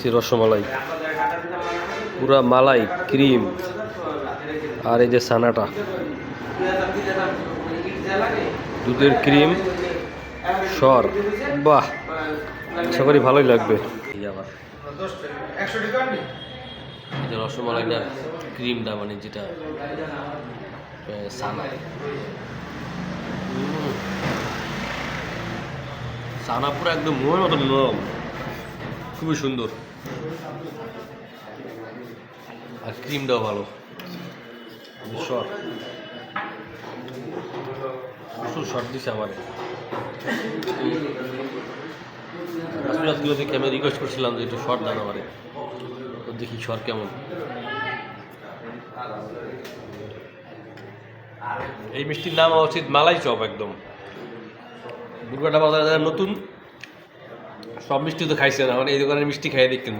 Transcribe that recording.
দেখছি রসমালাই। পুরা মালাই, ক্রিম আর এই যে সানাটা দুধের ক্রিম, সর। বাহ, আশা করি ভালোই লাগবে। আবার। এই যে ক্রিমটা মানে যেটা সানা। সানা পুরো একদম মোয়ের মতো নরম। খুবই সুন্দর। আর ক্রিমটাও ভালো। শর্ট প্রচুর শর্ট দিছে আমারে। রাজগুলো থেকে আমি রিকোয়েস্ট করছিলাম যে একটু শর্ট দেন আমারে। তো দেখি শর্ট কেমন। এই মিষ্টির নাম হওয়া উচিত মালাই চপ একদম। দুর্গাটা বাজারে যারা নতুন সব মিষ্টি তো খাইছে না মানে এই দোকানের মিষ্টি খাইয়ে দিক কিন্তু।